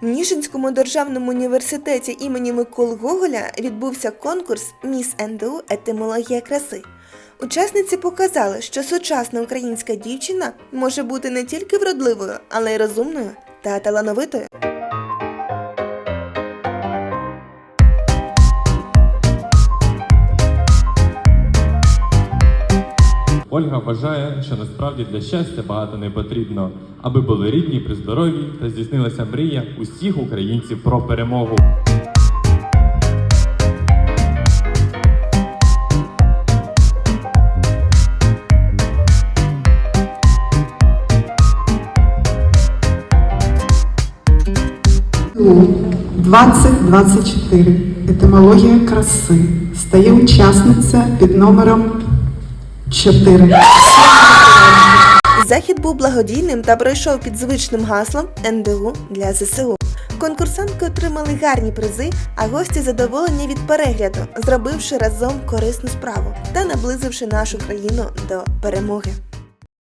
В Ніжинському державному університеті імені Миколи Гоголя відбувся конкурс Міс НДУ Етимологія краси. Учасниці показали, що сучасна українська дівчина може бути не тільки вродливою, але й розумною та талановитою. Ольга вважає, що насправді для щастя багато не потрібно, аби були рідні при здоров'ї та здійснилася мрія усіх українців про перемогу. ТУ 2024 Етимологія краси стає учасниця під номером 4. Захід був благодійним та пройшов під звичним гаслом НДУ для ЗСУ. Конкурсантки отримали гарні призи, а гості задоволені від перегляду, зробивши разом корисну справу та наблизивши нашу країну до перемоги.